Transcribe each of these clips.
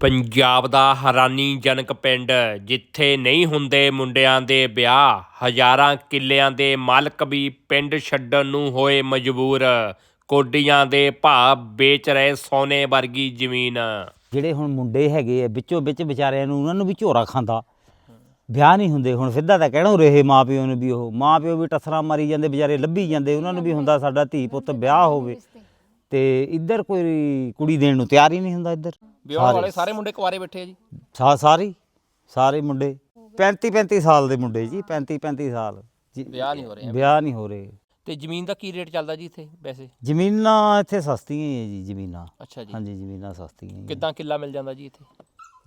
ਪੰਜਾਬ ਦਾ ਹੈਰਾਨੀਜਨਕ ਪਿੰਡ, ਜਿੱਥੇ ਨਹੀਂ ਹੁੰਦੇ ਮੁੰਡਿਆਂ ਦੇ ਵਿਆਹ, ਹਜ਼ਾਰਾਂ ਕਿੱਲਿਆਂ ਦੇ ਮਾਲਕ ਵੀ ਪਿੰਡ ਛੱਡਣ ਨੂੰ ਹੋਏ ਮਜਬੂਰ, ਕੋਡੀਆਂ ਦੇ ਭਾਅ ਵੇਚ ਰਹੇ ਸੋਨੇ ਵਰਗੀ ਜ਼ਮੀਨ। ਜਿਹੜੇ ਹੁਣ ਮੁੰਡੇ ਹੈਗੇ ਆ, ਵਿੱਚੋਂ ਵਿੱਚ ਵਿਚਾਰਿਆਂ ਨੂੰ ਉਹਨਾਂ ਨੂੰ ਵੀ ਝੋਰਾ ਖਾਂਦਾ। ਵਿਆਹ ਨਹੀਂ ਹੁੰਦੇ, ਹੁਣ ਸਿੱਧਾ ਤਾਂ ਕਹਿਣਾ ਰਹੇ ਮਾਪਿਓ ਨੂੰ ਵੀ ਉਹ। ਮਾਪਿਓ ਵੀ ਟੱਸਰਾਂ ਮਾਰੀ ਜਾਂਦੇ, ਵਿਚਾਰੇ ਲੱਭੀ ਜਾਂਦੇ, ਉਹਨਾਂ ਨੂੰ ਵੀ ਹੁੰਦਾ ਸਾਡਾ ਧੀ ਪੁੱਤ ਵਿਆਹ ਹੋਵੇ। ਤੇ ਇੱਧਰ ਕੋਈ ਕੁੜੀ ਦੇਣ ਨੂੰ ਤਿਆਰ ਹੀ ਨਹੀਂ ਹੁੰਦਾ ਇੱਧਰ। ਵਿਆਹ ਵਾਲੇ ਸਾਰੇ। ਮੁੰਡੇ ਕੁਆਰੇ ਬੈਠੇ ਆ ਜੀ। ਸਾ ਸਾਰੀ ਸਾਰੇ ਮੁੰਡੇ। 35 35 ਸਾਲ ਦੇ ਮੁੰਡੇ ਜੀ 35 35 ਸਾਲ। ਜੀ ਵਿਆਹ ਨਹੀਂ ਹੋ ਰਹੇ। ਵਿਆਹ ਨਹੀਂ ਹੋ ਰਹੇ। ਤੇ ਜ਼ਮੀਨ ਦਾ ਕੀ ਰੇਟ ਚੱਲਦਾ ਜੀ ਇੱਥੇ ਵੈਸੇ? ਜ਼ਮੀਨਾਂ ਇੱਥੇ ਸਸਤੀਆਂ ਹੀ ਹੈ ਜੀ ਜ਼ਮੀਨਾਂ। ਅੱਛਾ ਜੀ। ਹਾਂਜੀ ਜ਼ਮੀਨਾਂ ਸਸਤੀਆਂ ਹੀ ਹੈ। ਕਿੱਦਾਂ ਕਿੱਲਾ ਮਿਲ ਜਾਂਦਾ ਜੀ ਇੱਥੇ?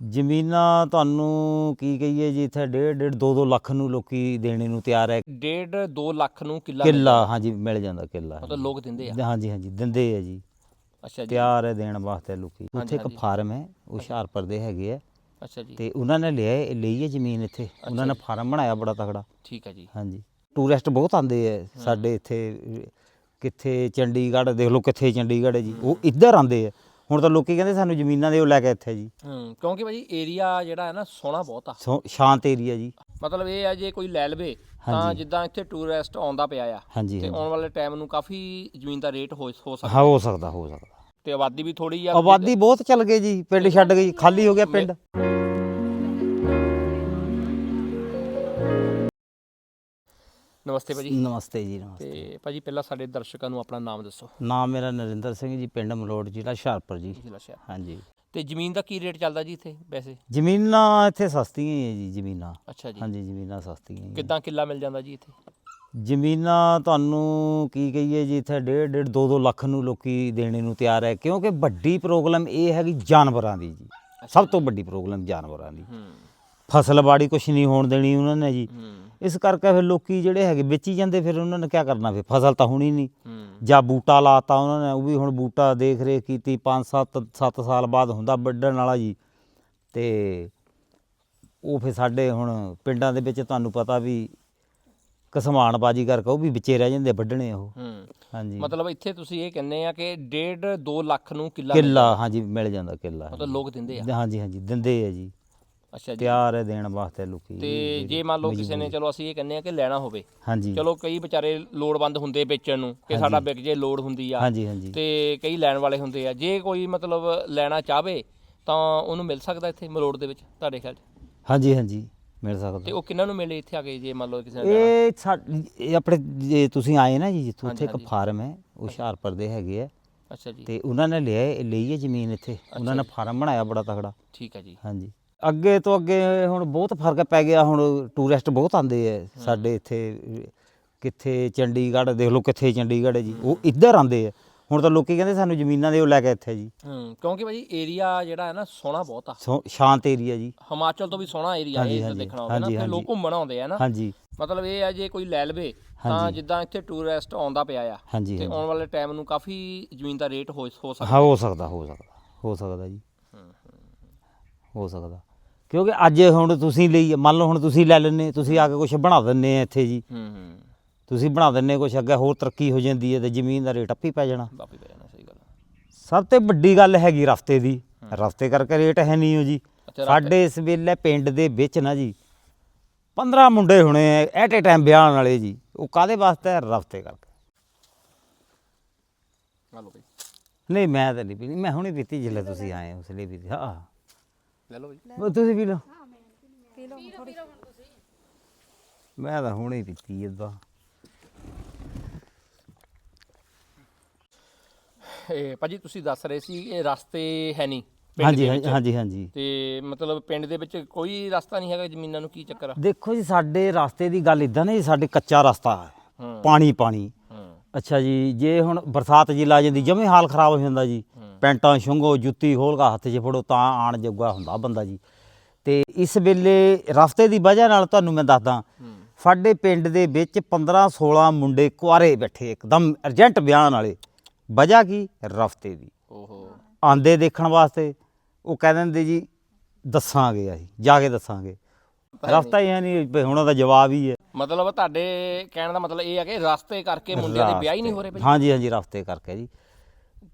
ਜ਼ਮੀਨਾਂ ਤੁਹਾਨੂੰ ਕੀ ਕਹੀਏ ਜੀ ਇੱਥੇ ਡੇਢ ਡੇਢ 2-2 ਲੱਖ ਨੂੰ ਲੋਕੀ ਦੇਣੇ ਨੂੰ ਤਿਆਰ ਹੈ। ਡੇਢ 2 ਲੱਖ ਨੂੰ ਕਿੱਲਾ ਕਿੱਲਾ ਹਾਂਜੀ ਮਿਲ ਜਾਂਦਾ ਕਿੱਲਾ ਮਤਲਬ ਲੋਕ ਦਿੰਦੇ ਆ। ਹਾਂਜੀ ਹਾਂਜੀ ਦਿੰਦੇ ਆ ਜੀ। ਅੱਛਾ ਜੀ। ਤਿਆਰ ਹੈ ਦੇਣ ਵਾਸਤੇ ਲੋਕੀ। ਉੱਥੇ ਇੱਕ। ਫਾਰਮ ਹੈ ਹੁਸ਼ਿਆਰਪੁਰ ਦੇ ਹੈਗੇ ਆ। ਅੱਛਾ ਜੀ। ਤੇ ਉਹਨਾਂ ਨੇ ਲਿਆ ਲਈ ਹੈ ਜ਼ਮੀਨ ਇੱਥੇ। ਉਹਨਾਂ ਨੇ ਫਾਰਮ ਬਣਾਇਆ ਬੜਾ ਤਕੜਾ। ਠੀਕ ਹੈ ਜੀ। ਹਾਂਜੀ। ਟੂਰਿਸਟ ਬਹੁਤ ਆਉਂਦੇ ਆ ਸਾਡੇ ਇੱਥੇ ਕਿੱਥੇ ਚੰਡੀਗੜ੍ਹ ਦੇਖ ਲਓ ਕਿੱਥੇ ਚੰਡੀਗੜ੍ਹ ਹੈ ਜੀ। ਉਹ ਇੱਧਰ ਆਉਂਦੇ ਆ। ਹੁਣ ਤਾਂ ਲੋਕੀ ਕਹਿੰਦੇ ਸਾਨੂੰ ਜ਼ਮੀਨਾਂ ਦੇ ਉਹ ਲੈ ਕੇ ਇੱਥੇ ਜੀ। ਹੂੰ ਕਿਉਂਕਿ ਭਾਜੀ ਏਰੀਆ ਜਿਹੜਾ ਹੈ ਨਾ ਸੋਹਣਾ ਬਹੁਤ ਆ। ਸੋ- ਸ਼ਾਂਤ ਏਰੀਆ ਜੀ। ਮਤਲਬ ਇਹ ਆ ਜੇ ਕੋਈ ਲੈ ਲਵੇ ਤਾਂ ਜਿੱਦਾਂ ਇੱਥੇ ਟੂਰਿਸਟ ਆਉਂਦਾ ਪਿਆ ਆ ਹਾਂਜੀ ਤੇ ਹਾਂਜੀ। ਆਉਣ ਵਾਲੇ ਟਾਈਮ ਨੂੰ ਕਾਫੀ ਜ਼ਮੀਨ ਦਾ ਰੇਟ ਹੋ ਹੋ ਸਕਦਾ ਹਾਂ ਹੋ। ਸਕਦਾ ਹੋ ਸਕਦਾ। ਤੇ ਆਬਾਦੀ ਵੀ ਥੋੜੀ ਆ। ਆਬਾਦੀ ਬਹੁਤ ਚੱਲ ਗਈ ਜੀ ਪਿੰਡ ਛੱਡ ਗਈ ਖਾਲੀ ਹੋ ਗਿਆ ਪਿੰਡ। ਨਮਸਤੇ ਭਾਜੀ। ਨਮਸਤੇ ਜੀ ਨਮਸਤੇ। ਤੇ ਭਾਜੀ ਪਹਿਲਾਂ ਸਾਡੇ ਦਰਸ਼ਕਾਂ ਨੂੰ ਆਪਣਾ ਨਾਮ ਦੱਸੋ। ਨਾਮ ਮੇਰਾ ਨਰਿੰਦਰ ਸਿੰਘ ਜੀ ਪਿੰਡ ਮਲੋੜ ਜ਼ਿਲ੍ਹਾ ਹੁਸ਼ਿਆਰਪੁਰ ਜੀ। ਜ਼ਿਲ੍ਹਾ ਸ਼ਹਿਰ ਹਾਂਜੀ। ਤੇ ਜ਼ਮੀਨ ਦਾ ਕੀ ਰੇਟ ਚੱਲਦਾ ਜੀ ਇੱਥੇ ਵੈਸੇ? ਜ਼ਮੀਨਾਂ ਇੱਥੇ ਸਸਤੀਆਂ ਹੀ ਹੈ ਜੀ ਜ਼ਮੀਨਾਂ। ਅੱਛਾ ਜੀ। ਹਾਂਜੀ ਜ਼ਮੀਨਾਂ ਸਸਤੀਆਂ ਹੀ ਹੈ। ਕਿੱਦਾਂ ਕਿੱਲਾ ਮਿਲ ਜਾਂਦਾ ਜੀ ਇੱਥੇ? ਜ਼ਮੀਨਾਂ ਤੁਹਾਨੂੰ ਕੀ ਕਹੀਏ ਜੀ ਇੱਥੇ ਡੇਢ ਡੇਢ 2-2 ਲੱਖ ਨੂੰ ਲੋਕੀ ਦੇਣੇ ਨੂੰ ਤਿਆਰ ਹੈ ਕਿਉਂਕਿ ਵੱਡੀ ਪ੍ਰੋਬਲਮ ਇਹ ਹੈਗੀ ਜਾਨਵਰਾਂ ਦੀ ਜੀ। ਸਭ ਤੋਂ ਵੱਡੀ ਪ੍ਰੋਬਲਮ ਜਾਨਵਰਾਂ ਦੀ। ਹੂੰ। ਫਸਲਬਾੜੀ ਕੁਛ ਨਹੀਂ ਹੋਣ ਦੇਣੀ ਉਹਨਾਂ ਨੇ ਜੀ। ਹੂੰ। ਇਸ ਕਰਕੇ ਫਿਰ ਲੋਕੀ ਜਿਹੜੇ ਹੈਗੇ ਵੇਚੀ ਜਾਂਦੇ ਫਿਰ ਉਹਨਾਂ ਨੇ ਕੀ ਕਰਨਾ ਫਿਰ? ਫਸਲ ਤਾਂ ਹੋਣੀ ਨਹੀਂ। ਜਾਂ ਬੂਟਾ ਲਾਤਾ ਉਹਨਾਂ ਨੇ ਉਹ ਵੀ ਹੁਣ ਬੂਟਾ ਦੇਖ ਰੇਖ ਕੀਤੀ 5 7 7 ਸਾਲ ਬਾਅਦ ਹੁੰਦਾ ਵੱਢਣ ਵਾਲਾ ਜੀ। ਤੇ ਉਹ ਫਿਰ ਸਾਡੇ ਹੁਣ ਪਿੰਡਾਂ ਦੇ ਵਿੱਚ ਤੁਹਾਨੂੰ ਪਤਾ ਵੀ ਕਸਮਾਨਬਾਜੀ ਕਰਕੇ ਉਹ ਵੀ ਵਿੱਚੇ ਰਹਿ ਜਾਂਦੇ ਵੱਢਣੇ ਉਹ। ਹਾਂਜੀ। ਮਤਲਬ ਇੱਥੇ ਤੁਸੀਂ ਇਹ ਕਹਿੰਦੇ ਆ ਕਿ ਡੇਢ 2 ਲੱਖ ਨੂੰ ਕਿੱਲਾ ਕਿੱਲਾ ਹਾਂਜੀ ਮਿਲ ਜਾਂਦਾ ਕਿੱਲਾ ਮਤਲਬ ਲੋਕ ਦਿੰਦੇ ਆ। ਹਾਂਜੀ ਹਾਂਜੀ ਦਿੰਦੇ ਆ ਜੀ। ਅੱਛਾ ਜੀ। ਤਿਆਰ ਹੈ ਦੇਣ ਵਾਸਤੇ ਲੋਕੀ ਤੇ ਜੇ ਮੰਨ ਲਓ ਕਿਸੇ ਨੇ ਚਲੋ ਅਸੀਂ ਇਹ ਕਹਿੰਦੇ ਆ ਕਿ ਲੈਣਾ ਹੋਵੇ ਹਾਂਜੀ। ਚਲੋ ਕਈ ਵਿਚਾਰੇ ਲੋੜਵੰਦ ਹੁੰਦੇ ਵੇਚਣ ਨੂੰ ਕਿ ਸਾਡਾ ਵਿਕ ਜੇ ਲੋੜ ਹੁੰਦੀ ਆ। ਹਾਂਜੀ ਹਾਂਜੀ। ਤੇ ਕਈ ਲੈਣ ਵਾਲੇ ਹੁੰਦੇ ਆ। ਜੇ ਕੋਈ ਮਤਲਬ ਲੈਣਾ ਚਾਹਵੇ ਤਾਂ ਉਹਨੂੰ ਮਿਲ ਸਕਦਾ ਇੱਥੇ ਮਲੋੜ ਦੇ ਵਿੱਚ ਤੁਹਾਡੇ ਖਿਆਲ 'ਚ? ਹਾਂਜੀ ਹਾਂਜੀ ਮਿਲ ਤੇ ਸਕਦਾ ਉਹ ਕਿੰਨਾਂ ਨੂੰ ਮਿਲੇ ਇੱਥੇ ਆ ਕੇ ਜੇ ਮੰਨ ਲਓ ਕਿਸੇ ਨੇ ਲੈਣਾ? ਇਹ ਇਹ ਆਪਣੇ ਜੇ ਤੁਸੀਂ ਆਏ ਨਾ ਜੀ ਜਿੱਥੋਂ ਉੱਥੇ ਇੱਕ ਹਾਂਜੀ। ਫਾਰਮ ਹੈ ਉਹ ਹੁਸ਼ਿਆਰਪੁਰ ਦੇ ਹੈਗੇ ਆ। ਅੱਛਾ ਜੀ। ਤੇ ਉਹਨਾਂ ਨੇ ਲਿਆ ਹੈ- ਲਈ ਹੈ ਜ਼ਮੀਨ ਇੱਥੇ। ਉਹਨਾਂ ਨੇ ਫਾਰਮ ਬਣਾਇਆ ਬੜਾ ਤਕੜਾ। ਠੀਕ ਹੈ ਜੀ। ਹਾਂਜੀ। ਅੱਗੇ ਤੋਂ ਅੱਗੇ ਹੁਣ ਬਹੁਤ ਫ਼ਰਕ ਪੈ ਗਿਆ ਹੁਣ ਟੂਰਿਸਟ ਬਹੁਤ ਆਉਂਦੇ ਆ ਸਾਡੇ ਇੱਥੇ ਕਿੱਥੇ ਚੰਡੀਗੜ੍ਹ ਦੇਖ ਲਓ ਕਿੱਥੇ ਚੰਡੀਗੜ੍ਹ ਹੈ ਜੀ ਉਹ ਇੱਧਰ ਆਉਂਦੇ ਆ। ਹੁਣ ਤਾਂ ਲੋਕੀ ਕਹਿੰਦੇ ਸਾਨੂੰ ਜ਼ਮੀਨਾਂ ਦੇ ਉਹ ਲੈ ਕੇ ਇੱਥੇ ਜੀ। ਹੂੰ ਕਿਉਂਕਿ ਭਾਜੀ ਏਰੀਆ ਜਿਹੜਾ ਹੈ ਨਾ ਸੋਹਣਾ ਬਹੁਤ ਆ। ਸੋ- ਸ਼ਾਂਤ ਏਰੀਆ ਜੀ। ਹਿਮਾਚਲ ਤੋਂ ਵੀ ਸੋਹਣਾ ਏਰੀਆ ਹਾਂਜੀ, ਇਹ ਤਾਂ ਹਾਂਜੀ, ਦੇਖਣਾ ਹੋਵੇ ਨਾ ਹਾਂਜੀ, ਲੋਕ ਹਾਂਜੀ। ਘੁੰਮਣ ਆਉਂਦੇ ਆ ਨਾ। ਹਾਂਜੀ। ਮਤਲਬ ਇਹ ਆ ਜੇ ਕੋਈ ਲੈ ਲਵੇ ਤਾਂ ਹਾਂਜੀ। ਜਿੱਦਾਂ ਇੱਥੇ ਟੂਰਿਸਟ ਆਉਂਦਾ ਪਿਆ ਆ ਹਾਂਜੀ ਤੇ ਹਾਂਜੀ। ਆਉਣ ਵਾਲੇ ਟਾਈਮ ਨੂੰ ਕਾਫੀ ਜ਼ਮੀਨ ਦਾ ਰੇਟ ਹੋ ਹੋ ਸਕਦਾ ਹਾਂ ਹੋ ਸਕਦਾ ਹੋ ਸਕਦਾ ਹੋ ਸਕਦਾ ਜੀ। ਹੋ ਸਕਦਾ। ਕਿਉਂਕਿ ਅੱਜ ਹੁਣ ਤੁਸੀਂ ਲਈ ਮੰਨ ਲਓ ਹੁਣ ਤੁਸੀਂ ਲੈ ਲੈਂਦੇ ਤੁਸੀਂ ਆ ਕੇ ਕੁਝ ਬਣਾ ਦਿੰਦੇ ਆ ਇੱਥੇ ਜੀ। ਹੂੰ ਹੂੰ। ਤੁਸੀਂ ਬਣਾ ਦਿੰਦੇ ਕੁਝ ਅੱਗੇ ਹੋਰ ਤਰੱਕੀ ਹੋ ਜਾਂਦੀ ਹੈ ਤੇ ਜ਼ਮੀਨ ਦਾ ਰੇਟ ਅੱਪੀ ਪੈ ਜਾਣਾ। ਬਾਪੀ ਪੈ ਜਾਣਾ ਸਹੀ ਗੱਲ ਆ। ਸਭ ਤੋਂ ਵੱਡੀ ਗੱਲ ਹੈਗੀ ਰਸਤੇ ਦੀ। ਰਸਤੇ ਕਰਕੇ ਰੇਟ ਹੈ ਨਹੀਂ ਹੋ ਜੀ। ਅੱਛਾ, ਸਾਡੇ ਇਸ ਵੇਲੇ ਪਿੰਡ ਦੇ ਵਿੱਚ ਨਾ ਜੀ 15 ਮੁੰਡੇ ਹੋਣੇ ਐਟ ਏ ਟਾਈਮ ਵਿਆਹਣ ਵਾਲੇ ਜੀ। ਉਹ ਕਾਦੇ ਵਾਸਤੇ? ਰਸਤੇ ਕਰਕੇ। ਆ ਲਓ ਬਈ। ਨਹੀਂ ਮੈਂ ਤਾਂ ਨਹੀਂ ਪੀਣੀ ਮੈਂ ਹੁਣੇ ਪੀਤੀ ਜਿੱਲੇ ਤੁਸੀਂ ਆਏ ਉਸ ਲਈ ਪੀਤੀ। ਹਾਂ। ਲੈ ਲਓ ਬਈ ਉਹ ਤੁਸੀਂ ਪੀ ਲਓ। ਮੈਂ ਤਾਂ ਹੁਣੇ ਹੀ ਪੀਤੀ ਇਦਾਂ ਇਹ ਭਾਜੀ ਤੁਸੀਂ ਦੱਸ ਰਹੇ ਸੀ ਇਹ ਰਸਤੇ ਹੈ ਨਹੀਂ ਪਿੰਡ ਹਾਂਜੀ ਦੇ ਹਾਂਜੀ ਵਿੱਚ। ਹਾਂਜੀ ਹਾਂਜੀ। ਤੇ ਮਤਲਬ ਪਿੰਡ ਦੇ ਵਿੱਚ ਕੋਈ ਰਸਤਾ ਨਹੀਂ ਹੈਗਾ ਜ਼ਮੀਨਾਂ ਨੂੰ ਕੀ ਚੱਕਰ ਆ? ਦੇਖੋ ਜੀ ਸਾਡੇ ਰਸਤੇ ਦੀ ਗੱਲ ਇਦਾਂ ਨਹੀਂ ਸਾਡੇ ਕੱਚਾ ਰਸਤਾ ਹੈ। ਹੂੰ। ਪਾਣੀ ਪਾਣੀ। ਹੂੰ। ਅੱਛਾ ਜੀ ਜੇ ਹੁਣ ਬਰਸਾਤ ਜੀ ਲਾ ਜਾਂਦੀ ਜਮੇ ਹਾਲ ਖਰਾਬ ਹੋ ਜਾਂਦਾ ਜੀ। ਪੈਂਟਾਂ ਛੁੰਗੋ ਜੁੱਤੀ ਖੋਲਗਾ ਹੱਥ 'ਚ ਫੜੋ ਤਾਂ ਆਣ ਜੋਗਾ ਹੁੰਦਾ ਬੰਦਾ ਜੀ। ਤੇ ਇਸ ਵੇਲੇ ਰਸਤੇ ਦੀ ਵਜ੍ਹਾ ਨਾਲ ਤੁਹਾਨੂੰ ਮੈਂ ਦੱਸਦਾ ਸਾਡੇ ਪਿੰਡ ਦੇ ਵਿੱਚ 15 16 ਮੁੰਡੇ ਕੁਆਰੇ ਬੈਠੇ ਇੱਕਦਮ ਅਰਜੈਂਟ ਬਿਆਨ ਵਾਲੇ। ਵਜ੍ਹਾ ਕੀ? ਰਸਤੇ ਦੀ। ਓਹੋ। ਆਂਦੇ ਦੇਖਣ ਵਾਸਤੇ। ਉਹ ਕਹਿ ਦਿੰਦੇ ਜੀ ਦੱਸਾਂਗੇ ਅਸੀਂ ਜਾ ਕੇ ਦੱਸਾਂਗੇ। ਰਸਤਾ ਹੀ ਹੈ ਨਹੀਂ ਹੁਣ ਉਹਦਾ ਜਵਾਬ ਹੀ ਹੈ। ਮਤਲਬ ਤੁਹਾਡੇ ਕਹਿਣ ਦਾ ਮਤਲਬ ਇਹ ਹੈ ਕਿ ਰਸਤੇ ਕਰਕੇ ਮੁੰਡਿਆਂ ਦੇ ਵਿਆਹ ਹੀ ਨਹੀਂ ਹੋ ਰਹੇ ਹਾਂਜੀ ਹਾਂਜੀ ਰਸਤੇ ਕਰਕੇ ਜੀ।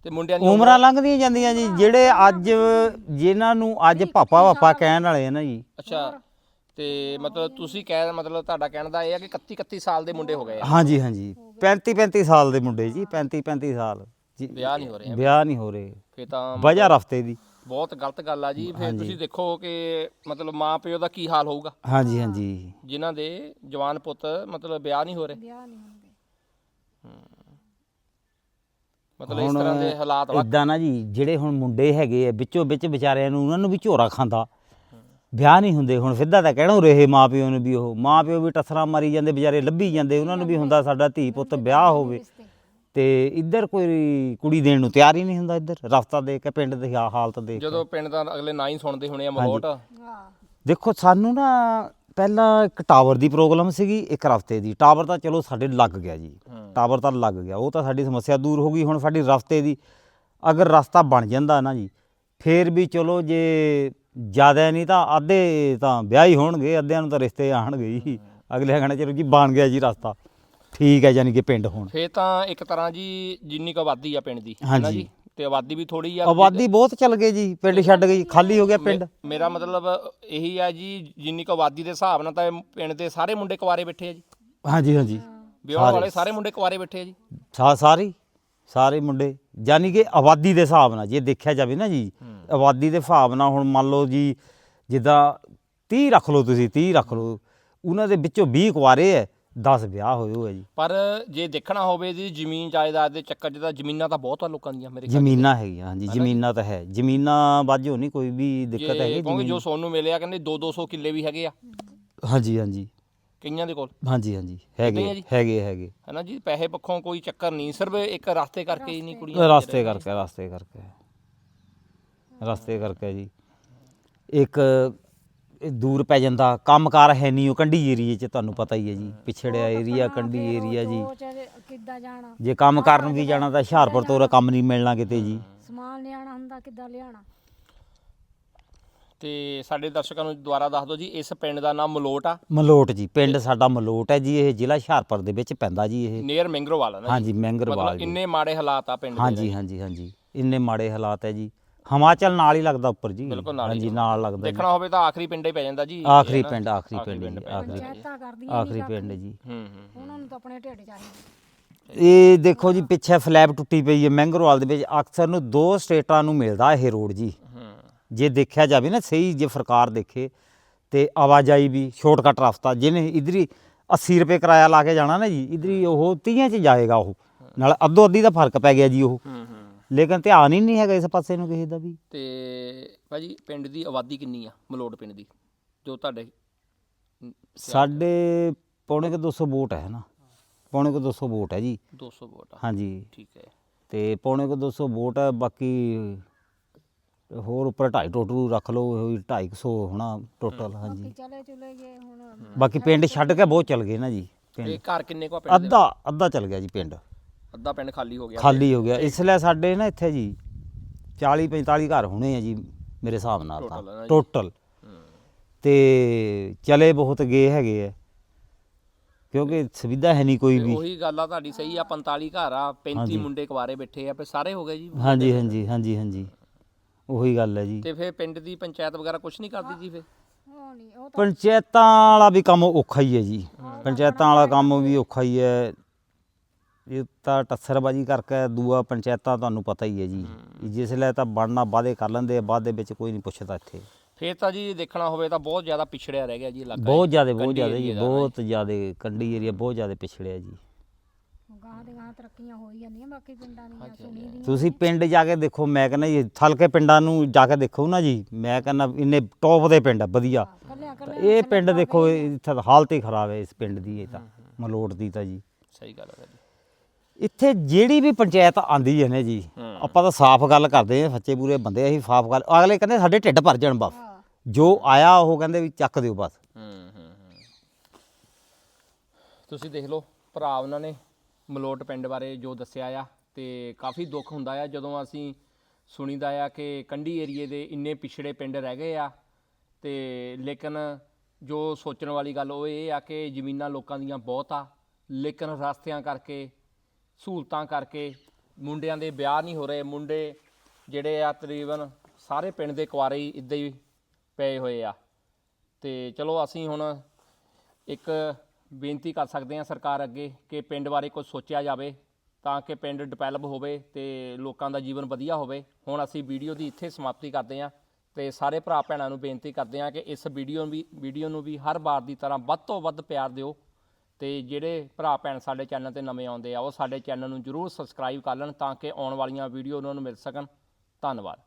ਤੇ ਮੁੰਡਿਆਂ ਦੀ ਉਮਰਾਂ ਲੰਘਦੀਆਂ ਜਾਂਦੀਆਂ ਜੀ ਜਿਹੜੇ ਅੱਜ ਜਿਨ੍ਹਾਂ ਨੂੰ ਅੱਜ ਪਾਪਾ ਪਾਪਾ ਕਹਿਣ ਵਾਲੇ ਆ ਨਾ ਜੀ। ਅੱਛਾ ਤੇ ਮਤਲਬ ਤੁਸੀਂ ਕਹਿ ਮਤਲਬ ਤੁਹਾਡਾ ਕਹਿਣ ਦਾ ਇਹ ਆ ਕਿ 31 31 ਸਾਲ ਦੇ ਮੁੰਡੇ ਹੋ ਗਏ ਆ। ਹਾਂਜੀ ਹਾਂਜੀ। 35 35 ਸਾਲ ਦੇ ਮੁੰਡੇ ਜੀ 35 35 ਸਾਲ। ਜੀ ਵਿਆਹ ਨਹੀਂ ਹੋ ਰਹੇ। ਵਿਆਹ ਨਹੀਂ ਹੋ ਰਹੇ। ਫੇ ਤਾਂ ਵਜ੍ਹਾ ਰਫਤੇ ਦੀ। ਬਹੁਤ ਗਲਤ ਗੱਲ ਆ ਜੀ। ਫਿਰ ਤੁਸੀਂ ਦੇਖੋ ਕਿ ਮਤਲਬ ਮਾਂ ਪਿਓ ਦਾ ਕੀ ਹਾਲ ਹੋਊਗਾ? ਹਾਂਜੀ ਹਾਂਜੀ। ਜਿਨ੍ਹਾਂ ਦੇ ਜਵਾਨ ਪੁੱਤ ਮਤਲਬ ਵਿਆਹ ਨਹੀਂ ਹੋ ਰਹੇ। ਵਿਆਹ ਨਹੀਂ ਹੁੰਦੇ ਮਤਲਬ ਇਸ ਤਰ੍ਹਾਂ ਦੇ ਹਾਲਾਤ ਵਾ ਇਦਾਂ ਨਾ ਜੀ ਜਿਹੜੇ ਹੁਣ ਮੁੰਡੇ ਹੈਗੇ ਆ ਵਿੱਚੋਂ ਵਿੱਚ ਵਿਚਾਰਿਆਂ ਨੂੰ ਉਹਨਾਂ ਨੂੰ ਵੀ ਝੋਰਾ ਖਾਂਦਾ। ਵਿਆਹ ਨਹੀਂ ਹੁੰਦੇ ਹੁਣ ਸਿੱਧਾ ਤਾਂ ਕਹਿਣੋ ਰਹੇ ਮਾਂ ਪਿਓ ਨੂੰ ਵੀ ਉਹ। ਮਾਂ ਪਿਓ ਵੀ ਟਸਰਾਂ ਮਾਰੀ ਜਾਂਦੇ ਵਿਚਾਰੇ ਲੱਭੀ ਜਾਂਦੇ ਉਹਨਾਂ ਨੂੰ ਵੀ ਹੁੰਦਾ ਸਾਡਾ ਧੀ ਪੁੱਤ ਵਿਆਹ ਹੋਵੇ। ਤੇ ਇੱਧਰ ਕੋਈ ਕੁੜੀ ਦੇਣ ਨੂੰ ਤਿਆਰ ਹੀ ਨਹੀਂ ਹੁੰਦਾ ਇੱਧਰ। ਰਫਤਾ ਦੇਖ ਕੇ ਪਿੰਡ ਦੀ ਹਾਲਤ ਕੇ। ਜਦੋਂ ਪਿੰਡ ਦਾ ਅਗਲੇ ਨਾਂ ਹੀ ਸੁਣਦੇ ਹੋਣੇ ਆ ਮਲੋਟ ਹਾਂ। ਦੇਖੋ ਸਾਨੂੰ ਨਾ ਪਹਿਲਾਂ ਇੱਕ ਟਾਵਰ ਦੀ ਪ੍ਰੋਬਲਮ ਸੀਗੀ ਇੱਕ ਰਫਤੇ ਦੀ। ਟਾਵਰ ਤਾਂ ਚਲੋ ਸਾਡੇ ਲੱਗ ਗਿਆ ਜੀ। ਟਾਵਰ ਤਾਂ ਲੱਗ ਗਿਆ। ਉਹ ਤਾਂ ਸਾਡੀ ਸਮੱਸਿਆ ਦੂਰ ਹੋ ਗਈ ਹੁਣ ਸਾਡੀ ਰਸਤੇ ਦੀ। ਅਗਰ ਰਸਤਾ ਬਣ ਜਾਂਦਾ ਨਾ ਜੀ ਫੇਰ ਵੀ ਚਲੋ ਜੇ ਜ਼ਿਆਦਾ ਨਹੀਂ ਤਾਂ ਅੱਧੇ ਤਾਂ ਵਿਆਹ ਹੀ ਹੋਣਗੇ ਅੱਧਿਆਂ ਨੂੰ ਤਾਂ ਰਿਸ਼ਤੇ ਆਣਗੇ ਜੀ। ਅਗਲੇ ਕਹਿਣਾ ਚਲੋ ਜੀ ਬਣ ਗਿਆ ਜੀ ਰਸਤਾ। ਠੀਕ ਹੈ ਯਾਨੀ ਕਿ ਪਿੰਡ ਹੁਣ। ਫੇ ਤਾਂ ਇੱਕ ਤਰ੍ਹਾਂ ਜੀ ਜਿੰਨੀ ਕੁ ਆਬਾਦੀ ਆ ਪਿੰਡ ਦੀ ਹਾਂਜੀ। ਤੇ ਆਬਾਦੀ ਵੀ ਥੋੜੀ ਆ ਆਬਾਦੀ ਬਹੁਤ ਚੱਲ ਗਈ ਜੀ ਪਿੰਡ ਛੱਡ ਗਈ ਖਾਲੀ ਹੋ ਗਿਆ ਪਿੰਡ। ਮੇਰਾ ਮਤਲਬ ਇਹੀ ਆ ਜੀ ਜਿੰਨੀ ਕੁ ਆਬਾਦੀ ਦੇ ਹਿਸਾਬ ਨਾਲ ਤਾਂ ਪਿੰਡ ਦੇ ਸਾਰੇ ਮੁੰਡੇ ਕੁਆਰੇ ਬੈਠੇ ਆ ਜੀ। ਹਾਂਜੀ ਹਾਂਜੀ। ਵਿਆਹ ਵਾਲੇ ਸਾਰੇ। ਮੁੰਡੇ ਕੁਆਰੇ ਬੈਠੇ ਆ ਜੀ। ਸਾਰੀ ਸਾਰੇ ਮੁੰਡੇ। ਯਾਨੀ ਕਿ ਆਬਾਦੀ ਦੇ ਹਿਸਾਬ ਨਾਲ ਜੇ ਦੇਖਿਆ ਜਾਵੇ ਨਾ ਜੀ ਆਬਾਦੀ ਦੇ ਹਿਸਾਬ ਨਾਲ ਹੁਣ ਮੰਨ ਲਓ ਜੀ ਜਿੱਦਾਂ 30 ਰੱਖ ਲਓ ਤੁਸੀਂ 30 ਰੱਖ ਲਓ। ਉਹਨਾਂ ਦੇ ਵਿੱਚੋਂ 20 ਕੁਆਰੇ ਐ। 10 ਵਿਆਹ ਹੋਏ ਹੋਏ ਜੀ। ਪਰ ਜੇ ਦੇਖਣਾ ਹੋਵੇ ਜੀ ਜ਼ਮੀਨ ਜਾਇਦਾਦ ਦੇ ਚੱਕਰ 'ਚ ਤਾਂ ਜ਼ਮੀਨਾਂ ਤਾਂ ਬਹੁਤ ਆ ਲੋਕਾਂ ਦੀਆਂ ਮੇਰੇ ਖਿਆਲ ਜ਼ਮੀਨਾਂ ਹੈਗੀਆਂ ਹਾਂਜੀ ਜ਼ਮੀਨਾਂ ਤਾਂ ਹੈ। ਜ਼ਮੀਨਾਂ ਵਾਜੋ ਨਹੀਂ ਕੋਈ ਵੀ ਦਿੱਕਤ ਜੇ ਹੈਗੀ ਕਿਉਂਕਿ ਜੋ ਸੋਨੂੰ ਮਿਲਿਆ ਕਹਿੰਦੇ 2-200 ਕਿੱਲੇ ਵੀ ਹੈਗੇ ਆ। ਹਾਂਜੀ ਹਾਂਜੀ। ਕਈਆਂ ਦੇ ਕੋਲ? ਹਾਂਜੀ ਹਾਂਜੀ। ਹੈਗੇ ਜੀ? ਹੈਗੇ ਹੈਗੇ ਹੈਨਾ ਜੀ ਪੈਸੇ ਪੱਖੋਂ ਕੋਈ ਚੱਕਰ ਨਹੀਂ ਸਿਰਫ ਇੱਕ ਰਸਤੇ ਕਰਕੇ ਹੀ ਨਹੀਂ ਕੁੜੀਆਂ ਰਸਤੇ ਕਰਕੇ ਰਸਤੇ ਕਰਕੇ। ਰਸਤੇ ਕਰਕੇ ਜੀ। ਇੱਕ ਇਹ ਦੂਰ ਪੈ ਜਾਂਦਾ ਕੰਮਕਾਰ ਹੈ ਨਹੀਂ ਉਹ ਕੰਢੀ ਏਰੀਏ 'ਚ ਤੁਹਾਨੂੰ ਪਤਾ ਹੀ ਹੈ ਜੀ ਪਿਛੜਿਆ ਏਰੀਆ ਕੰਢੀ ਏਰੀਆ ਜੀ। ਕਿੱਦਾਂ ਜਾਣਾ। ਜੇ ਕੰਮ ਕਰਨ ਵੀ ਜਾਣਾ ਤਾਂ ਹੁਸ਼ਿਆਰਪੁਰ ਤੋਂ ਉਰੇ ਕੰਮ ਨਹੀਂ ਮਿਲਣਾ ਕਿਤੇ ਜੀ। ਸਮਾਨ ਲਿਆਣਾ ਹੁੰਦਾ ਕਿੱਦਾਂ ਲਿਆਣਾ ਤੇ ਸਾਡੇ ਦਰਸ਼ਕਾਂ ਨੂੰ ਦੁਬਾਰਾ ਦੱਸ ਦਿਓ ਜੀ ਇਸ ਪਿੰਡ ਦਾ ਨਾਮ ਮਲੋਟ ਆ। ਮਲੋਟ ਜੀ ਪਿੰਡ ਸਾਡਾ ਮਲੋਟ ਹੈ ਜੀ ਇਹ ਜ਼ਿਲ੍ਹਾ ਹੁਸ਼ਿਆਰਪੁਰ ਦੇ ਵਿੱਚ ਪੈਂਦਾ ਜੀ ਇਹ। ਨੀਅਰ ਮੈਂਗਰੋਵਾਲ ਆ ਨਾ ਜੀ। ਹਾਂਜੀ ਮੈਂਗਰਵਾਲ ਮਤਲਬ ਜੀ। ਇੰਨੇ ਮਾੜੇ ਹਾਲਾਤ ਆ ਪਿੰਡ ਦੇ ਹਾਂਜੀ ਹਾਂਜੀ ਹਾਂਜੀ। ਇੰਨੇ ਮਾੜੇ ਹਾਲਾਤ ਹੈ ਜੀ। ਹਿਮਾਚਲ ਨਾਲ ਹੀ ਲੱਗਦਾ ਉੱਪਰ ਜੀ। ਬਿਲਕੁਲ ਨਾਲ ਹੀ ਹਾਂਜੀ ਨਾਲ ਲੱਗਦਾ ਜੀ। ਦੇਖਣਾ ਹੋਵੇ ਤਾਂ ਆਖਰੀ ਪਿੰਡ ਹੀ ਪੈ ਜਾਂਦਾ ਜੀ ਆਖਰੀ। ਪਿੰਡ ਆਖਰੀ ਪਿੰਡ ਜੀ ਆਖਰੀ ਪੰਚਾਇਤਾਂ ਕਰਦੀਆਂ ਆਖਰੀ ਪਿੰਡ ਜੀ। ਹੂੰ ਹੂੰ ਉਹਨਾਂ ਨੂੰ ਤਾਂ ਆਪਣੇ ਢਿੱਡ ਚਾਹੀਦੇ ਇਹ ਦੇਖੋ ਜੀ ਪਿੱਛੇ ਫਲੈਪ ਟੁੱਟੀ ਪਈ ਹੈ ਮੈਂਗਰੋਵਾਲ ਦੇ ਵਿੱਚ। ਅਕਸਰ ਨੂੰ ਦੋ ਸਟੇਟਾਂ ਨੂੰ ਮਿਲਦਾ ਇਹ ਰੋਡ ਜੀ। ਹੂੰ। ਜੇ ਦੇਖਿਆ ਜਾਵੇ ਨਾ ਸਹੀ ਜੇ ਸਰਕਾਰ ਦੇਖੇ ਤੇ ਆਵਾਜਾਈ ਵੀ ਸ਼ਾਰਟਕਟ ਰਸਤਾ ਜਿਹਨੇ ਇਧਰੀ 80 ਰੁਪਏ ਕਿਰਾਇਆ ਲਾ ਕੇ ਜਾਣਾ ਨਾ ਜੀ ਇਧਰੀ ਉਹ 30 ਚ ਜਾਏਗਾ ਉਹ। ਨਾਲ ਅੱਧੋ ਅੱਧੀ ਦਾ ਫ਼ਰਕ ਪੈ ਗਿਆ ਜੀ ਉਹ। ਹੂੰ। ਲੇਕਿਨ ਧਿਆਨ ਹੀ ਨਹੀਂ ਹੈਗਾ ਇਸ ਪਾਸੇ ਨੂੰ ਕਿਸੇ ਦਾ ਵੀ। ਤੇ ਭਾਜੀ ਪਿੰਡ ਦੀ ਆਬਾਦੀ ਕਿੰਨੀ ਆ? ਮਲੋਟ ਪਿੰਡ ਦੀ ਜੋ ਤੁਹਾਡੇ ਸਾਡੇ ਪੌਣੇ ਕੁ 200 ਵੋਟ ਹੈ ਨਾ। ਪੌਣੇ ਕੁ 200 ਵੋਟ ਹੈ ਜੀ। 200 ਵੋਟ ਆ। ਹਾਂਜੀ। ਠੀਕ ਹੈ। ਤੇ ਪੌਣੇ ਕੁ 200 ਵੋਟ ਹੈ ਬਾਕੀ ਹੋਰ ਉੱਪਰ 2.5 ਟੋਟਲ ਰੱਖ ਲਓ ਉਹੀ 250 ਹੋਣਾ ਟੋਟਲ ਹਾਂਜੀ। ਚਲੇ ਚਲੇ ਗਏ ਹੁਣ। ਬਾਕੀ ਪਿੰਡ ਛੱਡ ਕੇ ਬਹੁਤ ਚਲ ਗਏ ਨਾ ਜੀ ਪਿੰਡ। ਇਹ ਘਰ ਕਿੰਨੇ ਕੋ ਪਿੰਡ ਦੇ? ਅੱਧਾ ਅੱਧਾ ਚਲ ਗਿਆ ਜੀ ਪਿੰਡ। ਅੱਧਾ ਪਿੰਡ ਖਾਲੀ ਹੋ ਗਿਆ ਖਾਲੀ ਹੋ ਗਿਆ। ਇਸ ਲਈ ਸਾਡੇ ਨਾ ਇੱਥੇ ਜੀ 40 45 ਘਰ ਹੋਣੇ ਆ ਜੀ ਮੇਰੇ ਹਿਸਾਬ ਨਾਲ Total ਤਾਂ ਜੀ। ਟੋਟਲ ਤੇ ਚਲੇ ਬਹੁਤ ਗਏ ਹੈਗੇ ਆ। ਕਿਉਂਕਿ ਸੁਵਿਧਾ ਹੈ ਨਹੀਂ ਕੋਈ ਤੇ ਵੀ। ਉਹੀ ਗੱਲ ਆ ਤੁਹਾਡੀ ਸਹੀ ਆ 45 ਘਰ ਆ 35 ਮੁੰਡੇ ਕੁਵਾਰੇ ਬੈਠੇ ਆ ਫੇ ਸਾਰੇ ਹੋ ਗਏ ਜੀ। ਹਾਂਜੀ ਹਾਂਜੀ ਹਾਂਜੀ ਹਾਂਜੀ। ਉਹੀ ਗੱਲ ਹੈ ਜੀ। ਤੇ ਫੇ ਪਿੰਡ ਦੀ ਪੰਚਾਇਤ ਵਗੈਰਾ ਕੁਝ ਨਹੀਂ ਕਰਦੀ ਜੀ ਫੇ ਉਹ ਨਹੀਂ ਉਹ ਤਾਂ ਪੰਚਾਇਤਾਂ ਵਾਲਾ ਵੀ ਕੰਮ ਔਖਾ ਹੀ ਹੈ ਜੀ। ਪੰਚਾਇਤਾਂ ਵਾਲਾ ਕੰਮ ਵੀ ਔਖਾ ਹੀ ਹੈ ਇਹ ਤਾਂ ਟੱਸਰਬਾਜੀ ਕਰਕੇ ਦੂਆ ਪੰਚਾਇਤਾਂ ਤੁਹਾਨੂੰ ਪਤਾ ਹੀ ਹੈ ਜੀ। ਜਿਸ ਲਈ ਤਾਂ ਬਣਨਾ ਵਾਅਦੇ ਕਰ ਲੈਂਦੇ ਆ ਬਾਅਦ ਦੇ ਵਿੱਚ ਕੋਈ ਨਹੀਂ ਪੁੱਛਦਾ ਇੱਥੇ। ਫੇਰ ਤਾਂ ਜੀ ਦੇਖਣਾ ਹੋਵੇ ਤਾਂ ਬਹੁਤ ਜ਼ਿਆਦਾ ਪਿਛੜਿਆ ਰਹਿ ਗਿਆ ਜੀ ਇਲਾਕਾ ਬਹੁਤ ਜ਼ਿਆਦਾ ਬਹੁਤ ਜ਼ਿਆਦਾ ਜੀ ਬਹੁਤ ਜ਼ਿਆਦਾ ਕੰਢੀ ਏਰੀਆ ਬਹੁਤ ਜ਼ਿਆਦਾ ਪਿਛੜਿਆ ਜੀ। ਗਾਂ ਦੇ ਗਾਂ ਤਰੱਕੀਆਂ ਹੋਈ ਜਾਂਦੀਆਂ ਬਾਕੀ ਪਿੰਡਾਂ ਦੀਆਂ ਸੁਣੀ ਦੀਆਂ। ਤੁਸੀਂ ਪਿੰਡ ਜਾ ਕੇ ਦੇਖੋ ਮੈਂ ਕਹਿੰਦਾ ਜੀ ਥਲਕੇ ਪਿੰਡਾਂ ਨੂੰ ਜਾ ਕੇ ਦੇਖੋ ਨਾ ਜੀ। ਮੈਂ ਕਹਿੰਦਾ ਇੰਨੇ ਟੌਪ ਦੇ ਪਿੰਡ ਆ ਵਧੀਆ। ਇਹ ਪਿੰਡ ਦੇਖੋ ਇੱਥੇ ਹਾਲਤ ਹੀ ਖਰਾਬ ਹੈ ਇਸ ਪਿੰਡ ਦੀ ਇਹ ਤਾਂ ਮਲੋਟ ਦੀ ਤਾਂ ਜੀ। ਸਹੀ ਗੱਲ ਹੈ। ਇੱਥੇ ਜਿਹੜੀ ਵੀ ਪੰਚਾਇਤ ਆਂਦੀ ਹੈ ਨਾ ਜੀ। ਆਪਾਂ ਤਾਂ ਸਾਫ਼ ਗੱਲ ਕਰਦੇ ਆ ਸੱਚੇ ਪੂਰੇ ਬੰਦੇ ਅਸੀਂ ਸਾਫ਼ ਗੱਲ ਅਗਲੇ ਕਹਿੰਦੇ ਸਾਡੇ ਢਿੱਡ ਭਰ ਜਾਣ ਬਸ। ਜੋ ਆਇਆ ਉਹ ਕਹਿੰਦੇ ਵੀ ਚੱਕ ਦਿਓ ਬਸ ਤੁਸੀਂ ਦੇਖ ਲਓ ਭਰਾ ਉਹਨਾਂ ਨੇ ਮਲੋਟ ਪਿੰਡ ਬਾਰੇ ਜੋ ਦੱਸਿਆ ਆ ਤੇ ਕਾਫੀ ਦੁੱਖ ਹੁੰਦਾ ਆ ਜਦੋਂ ਅਸੀਂ ਸੁਣੀਦਾ ਆ ਕਿ ਕੰਢੀ ਏਰੀਏ ਦੇ ਇੰਨੇ ਪਿਛੜੇ ਪਿੰਡ ਰਹਿ ਗਏ ਆ ਤੇ ਲੇਕਿਨ ਜੋ ਸੋਚਣ ਵਾਲੀ ਗੱਲ ਉਹ ਇਹ ਆ ਕਿ ਜ਼ਮੀਨਾਂ ਲੋਕਾਂ ਦੀਆਂ ਬਹੁਤ ਆ ਲੇਕਿਨ ਰਸਤਿਆਂ ਕਰਕੇ ਸਹੂਲਤਾਂ ਕਰਕੇ ਮੁੰਡਿਆਂ ਦੇ ਵਿਆਹ ਨਹੀਂ ਹੋ ਰਹੇ। ਮੁੰਡੇ ਜਿਹੜੇ ਆ ਤਕਰੀਬਨ ਸਾਰੇ ਪਿੰਡ ਦੇ ਕੁਆਰੇ ਹੀ ਇਦਾਂ ਹੀ ਪਏ ਹੋਏ ਆ। ਤੇ ਚਲੋ ਅਸੀਂ ਹੁਣ ਇੱਕ ਬੇਨਤੀ ਕਰ ਸਕਦੇ ਹਾਂ ਸਰਕਾਰ ਅੱਗੇ ਕਿ ਪਿੰਡ ਬਾਰੇ ਕੁਝ ਸੋਚਿਆ ਜਾਵੇ ਤਾਂ ਕਿ ਪਿੰਡ ਡਿਵੈਲਪ ਹੋਵੇ ਤੇ ਲੋਕਾਂ ਦਾ ਜੀਵਨ ਵਧੀਆ ਹੋਵੇ। ਹੁਣ ਅਸੀਂ ਵੀਡੀਓ ਦੀ ਇੱਥੇ ਸਮਾਪਤੀ ਕਰਦੇ ਹਾਂ ਤੇ ਸਾਰੇ ਭਰਾ ਭੈਣਾਂ ਨੂੰ ਬੇਨਤੀ ਕਰਦੇ ਹਾਂ ਕਿ ਇਸ ਵੀਡੀਓ ਵੀ ਵੀਡੀਓ ਨੂੰ ਵੀ ਹਰ ਵਾਰ ਦੀ ਤਰ੍ਹਾਂ ਵੱਧ ਤੋਂ ਵੱਧ ਪਿਆਰ ਦਿਓ। ਤੇ ਜਿਹੜੇ ਭਰਾ ਭੈਣ ਸਾਡੇ ਚੈਨਲ ਤੇ ਨਵੇਂ ਆਉਂਦੇ ਆ, ਉਹ ਸਾਡੇ ਚੈਨਲ ਨੂੰ ਜਰੂਰ ਸਬਸਕ੍ਰਾਈਬ ਕਰ ਲੈਣ ਤਾਂ ਕਿ ਆਉਣ ਵਾਲੀਆਂ ਵੀਡੀਓ ਉਹਨਾਂ ਨੂੰ ਮਿਲ ਸਕਣ। ਧੰਨਵਾਦ।